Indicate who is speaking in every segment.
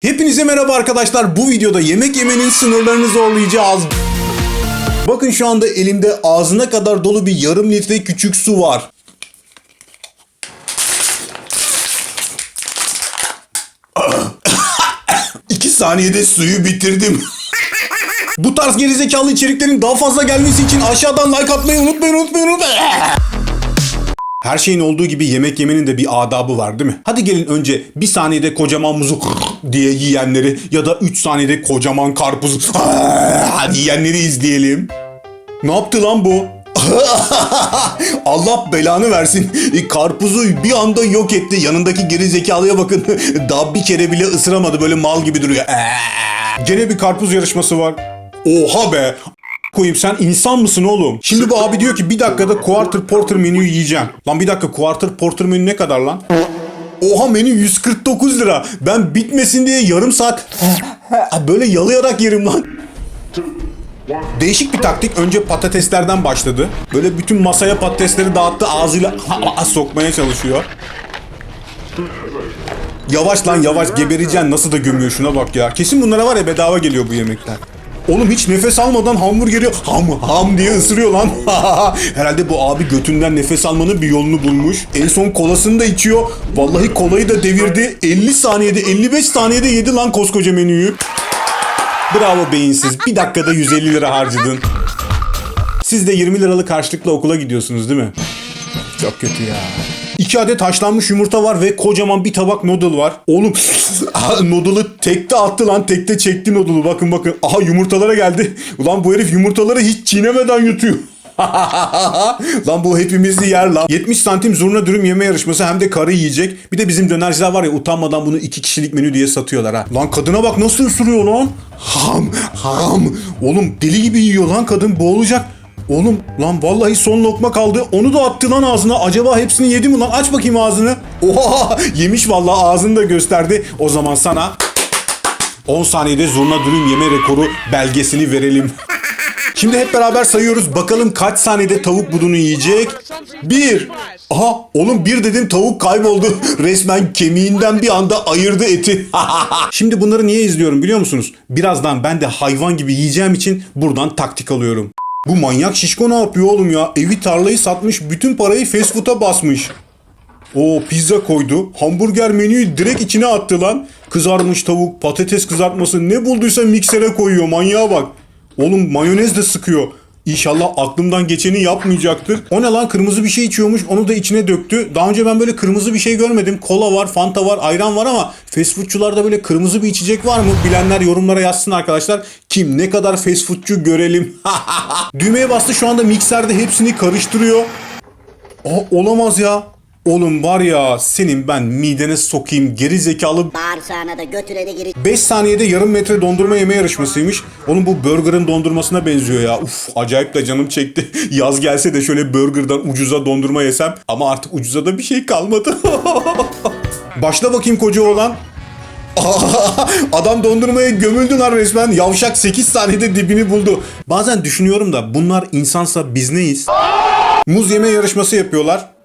Speaker 1: Hepinize merhaba arkadaşlar. Bu videoda yemek yemenin sınırlarını zorlayacağız. Bakın şu anda elimde ağzına kadar dolu bir yarım litre küçük su var. İki saniyede suyu bitirdim. Bu tarz gerizekalı içeriklerin daha fazla gelmesi için aşağıdan like atmayı unutmayın unutmayın unutmayın. Her şeyin olduğu gibi yemek yemenin de bir adabı var değil mi? Hadi gelin önce bir saniyede kocaman muzu diye yiyenleri ya da 3 saniyede kocaman karpuzu yiyenleri izleyelim. Ne yaptı lan bu? Allah belanı versin. E, Karpuzu bir anda yok etti. Yanındaki geri zekalıya bakın. Daha bir kere bile ısıramadı. Böyle mal gibi duruyor. Gene bir karpuz yarışması var. Oha be. Koyayım sen insan mısın oğlum? Şimdi bu abi diyor ki bir dakikada quarter porter menüyü yiyeceğim. Lan bir dakika quarter porter menü ne kadar lan? Oha menü 149 lira. Ben bitmesin diye yarım saat böyle yalayarak yerim lan. Değişik bir taktik. Önce patateslerden başladı. Böyle bütün masaya patatesleri dağıttı. Ağzıyla sokmaya çalışıyor. Yavaş lan yavaş gebereceksin. Nasıl da gömüyor şuna bak ya. Kesin bunlara var ya bedava geliyor bu yemekler. Oğlum hiç nefes almadan hamburgeri ham ham diye ısırıyor lan. Herhalde bu abi götünden nefes almanın bir yolunu bulmuş. En son kolasını da içiyor. Vallahi kolayı da devirdi. 50 saniyede 55 saniyede yedi lan koskoca menüyü. Bravo beyinsiz. Bir dakikada 150 lira harcadın. Siz de 20 liralık harçlıkla okula gidiyorsunuz değil mi? Çok kötü ya. İki adet haşlanmış yumurta var ve kocaman bir tabak noodle var. Oğlum noodle'ı tekte attı lan tekte çekti noodle'ı bakın bakın. Aha yumurtalara geldi. Ulan bu herif yumurtaları hiç çiğnemeden yutuyor. lan bu hepimizi yer lan. 70 santim zurna dürüm yeme yarışması hem de karı yiyecek. Bir de bizim dönerciler var ya utanmadan bunu iki kişilik menü diye satıyorlar ha. Lan kadına bak nasıl ısırıyor lan. Ham ham. Oğlum deli gibi yiyor lan kadın boğulacak. Oğlum lan vallahi son lokma kaldı. Onu da attı lan ağzına. Acaba hepsini yedi mi lan? Aç bakayım ağzını. Oha yemiş vallahi ağzını da gösterdi. O zaman sana 10 saniyede zurna dürüm yeme rekoru belgesini verelim. Şimdi hep beraber sayıyoruz. Bakalım kaç saniyede tavuk budunu yiyecek? Bir. Aha oğlum bir dedim tavuk kayboldu. Resmen kemiğinden bir anda ayırdı eti. Şimdi bunları niye izliyorum biliyor musunuz? Birazdan ben de hayvan gibi yiyeceğim için buradan taktik alıyorum. Bu manyak şişko ne yapıyor oğlum ya? Evi tarlayı satmış bütün parayı fast food'a basmış. O pizza koydu. Hamburger menüyü direkt içine attı lan. Kızarmış tavuk, patates kızartması ne bulduysa miksere koyuyor. Manyağa bak. Oğlum mayonez de sıkıyor. İnşallah aklımdan geçeni yapmayacaktır. O ne lan kırmızı bir şey içiyormuş onu da içine döktü. Daha önce ben böyle kırmızı bir şey görmedim. Kola var, fanta var, ayran var ama fast foodçularda böyle kırmızı bir içecek var mı? Bilenler yorumlara yazsın arkadaşlar. Kim ne kadar fast foodçu görelim. Düğmeye bastı şu anda mikserde hepsini karıştırıyor. Aa, olamaz ya. Oğlum var ya senin ben midene sokayım geri zekalı
Speaker 2: Bağırsağına da götürene giri.
Speaker 1: 5 saniyede yarım metre dondurma yeme yarışmasıymış. Onun bu burgerın dondurmasına benziyor ya. Uf acayip de canım çekti. Yaz gelse de şöyle burgerdan ucuza dondurma yesem. Ama artık ucuza da bir şey kalmadı. Başla bakayım koca oğlan. Adam dondurmaya gömüldü lan resmen. Yavşak 8 saniyede dibini buldu. Bazen düşünüyorum da bunlar insansa biz neyiz? Muz yeme yarışması yapıyorlar.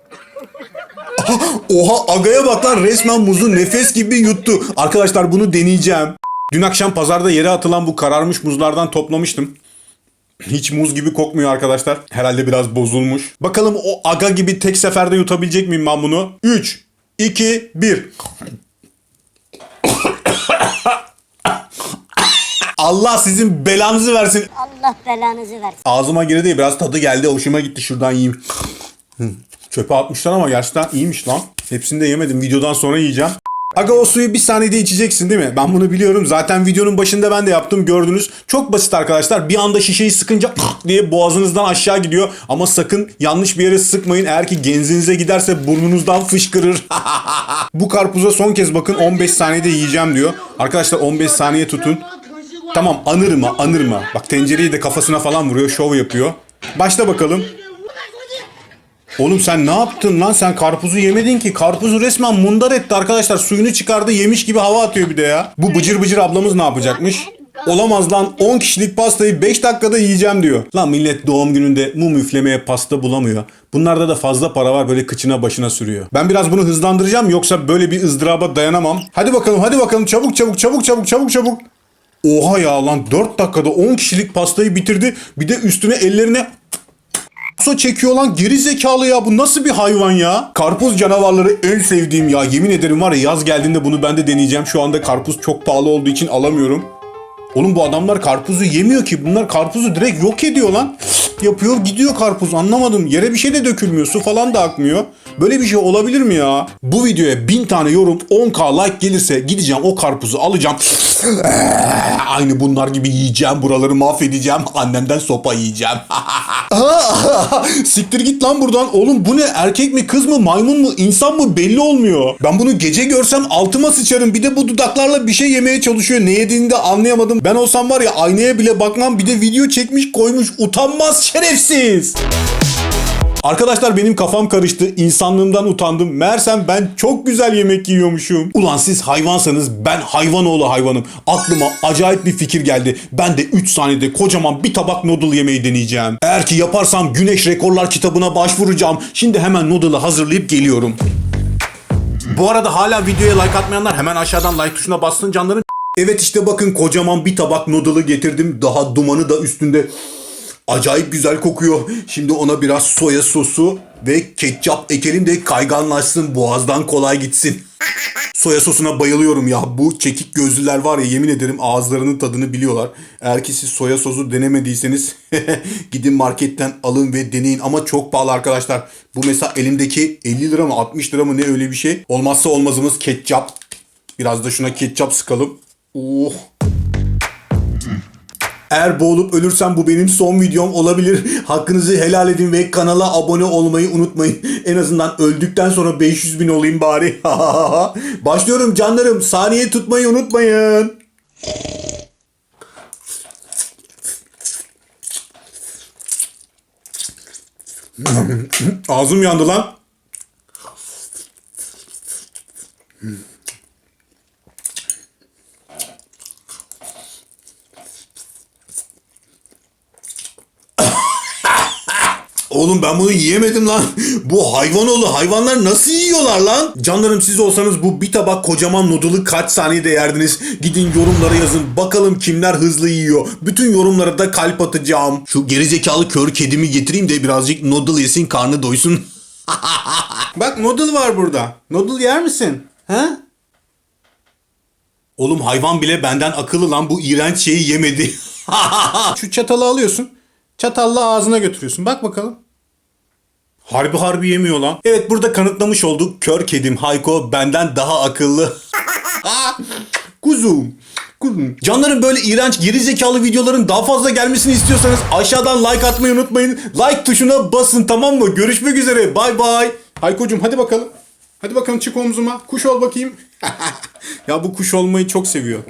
Speaker 1: Oha agaya bak lan resmen muzu nefes gibi yuttu. Arkadaşlar bunu deneyeceğim. Dün akşam pazarda yere atılan bu kararmış muzlardan toplamıştım. Hiç muz gibi kokmuyor arkadaşlar. Herhalde biraz bozulmuş. Bakalım o aga gibi tek seferde yutabilecek miyim ben bunu? 3, 2, 1. Allah sizin belanızı versin.
Speaker 2: Allah belanızı versin.
Speaker 1: Ağzıma girdi biraz tadı geldi. Hoşuma gitti şuradan yiyeyim. Çöpe atmışlar ama gerçekten iyiymiş lan. Hepsini de yemedim. Videodan sonra yiyeceğim. Aga o suyu bir saniyede içeceksin değil mi? Ben bunu biliyorum. Zaten videonun başında ben de yaptım gördünüz. Çok basit arkadaşlar. Bir anda şişeyi sıkınca diye boğazınızdan aşağı gidiyor. Ama sakın yanlış bir yere sıkmayın. Eğer ki genzinize giderse burnunuzdan fışkırır. Bu karpuza son kez bakın 15 saniyede yiyeceğim diyor. Arkadaşlar 15 saniye tutun. Tamam anırma anırma. Bak tencereyi de kafasına falan vuruyor. Şov yapıyor. Başla bakalım. Oğlum sen ne yaptın lan? Sen karpuzu yemedin ki. Karpuzu resmen mundar etti arkadaşlar. Suyunu çıkardı yemiş gibi hava atıyor bir de ya. Bu bıcır bıcır ablamız ne yapacakmış? Olamaz lan 10 kişilik pastayı 5 dakikada yiyeceğim diyor. Lan millet doğum gününde mum üflemeye pasta bulamıyor. Bunlarda da fazla para var böyle kıçına başına sürüyor. Ben biraz bunu hızlandıracağım yoksa böyle bir ızdıraba dayanamam. Hadi bakalım hadi bakalım çabuk çabuk çabuk çabuk çabuk çabuk. Oha ya lan 4 dakikada 10 kişilik pastayı bitirdi. Bir de üstüne ellerine So çekiyor lan geri zekalı ya bu nasıl bir hayvan ya? Karpuz canavarları en sevdiğim ya yemin ederim var ya yaz geldiğinde bunu ben de deneyeceğim. Şu anda karpuz çok pahalı olduğu için alamıyorum. Oğlum bu adamlar karpuzu yemiyor ki. Bunlar karpuzu direkt yok ediyor lan. Yapıyor gidiyor karpuz anlamadım. Yere bir şey de dökülmüyor. Su falan da akmıyor. Böyle bir şey olabilir mi ya? Bu videoya 1000 tane yorum 10k like gelirse gideceğim o karpuzu alacağım. Aynı bunlar gibi yiyeceğim. Buraları mahvedeceğim. Annemden sopa yiyeceğim. Siktir git lan buradan. Oğlum bu ne? Erkek mi kız mı maymun mu insan mı belli olmuyor. Ben bunu gece görsem altıma sıçarım. Bir de bu dudaklarla bir şey yemeye çalışıyor. Ne yediğini de anlayamadım. Ben olsam var ya aynaya bile bakmam. Bir de video çekmiş koymuş. Utanmaz şerefsiz. Arkadaşlar benim kafam karıştı. İnsanlığımdan utandım. Meğersem ben çok güzel yemek yiyormuşum. Ulan siz hayvansanız ben hayvanoğlu hayvanım. Aklıma acayip bir fikir geldi. Ben de 3 saniyede kocaman bir tabak noodle yemeyi deneyeceğim. Eğer ki yaparsam Güneş Rekorlar kitabına başvuracağım. Şimdi hemen noodle'ı hazırlayıp geliyorum. Bu arada hala videoya like atmayanlar hemen aşağıdan like tuşuna bassın canlarım. Evet işte bakın kocaman bir tabak noodle'ı getirdim. Daha dumanı da üstünde. Acayip güzel kokuyor. Şimdi ona biraz soya sosu ve ketçap ekelim de kayganlaşsın boğazdan kolay gitsin. Soya sosuna bayılıyorum ya. Bu çekik gözlüler var ya yemin ederim ağızlarının tadını biliyorlar. Eğer ki siz soya sosu denemediyseniz gidin marketten alın ve deneyin. Ama çok pahalı arkadaşlar. Bu mesela elimdeki 50 lira mı 60 lira mı ne öyle bir şey. Olmazsa olmazımız ketçap. Biraz da şuna ketçap sıkalım. Oh. Eğer boğulup ölürsem bu benim son videom olabilir. Hakkınızı helal edin ve kanala abone olmayı unutmayın. En azından öldükten sonra 500 bin olayım bari. Başlıyorum canlarım. Saniye tutmayı unutmayın. Ağzım yandı lan. Oğlum ben bunu yiyemedim lan. Bu hayvanoğlu hayvanlar nasıl yiyorlar lan? Canlarım siz olsanız bu bir tabak kocaman noodle'ı kaç saniyede yerdiniz? Gidin yorumlara yazın. Bakalım kimler hızlı yiyor. Bütün yorumlara da kalp atacağım. Şu gerizekalı kör kedimi getireyim de birazcık noodle yesin karnı doysun. Bak noodle var burada. Noodle yer misin? He? Oğlum hayvan bile benden akıllı lan bu iğrenç şeyi yemedi. Şu çatalı alıyorsun. Çatalla ağzına götürüyorsun. Bak bakalım. Harbi harbi yemiyor lan. Evet burada kanıtlamış olduk. Kör kedim Hayko benden daha akıllı. Kuzum. Kuzum. Canlarım böyle iğrenç geri zekalı videoların daha fazla gelmesini istiyorsanız aşağıdan like atmayı unutmayın. Like tuşuna basın tamam mı? Görüşmek üzere. Bay bay. Haykocuğum hadi bakalım. Hadi bakalım çık omzuma. Kuş ol bakayım. ya bu kuş olmayı çok seviyor.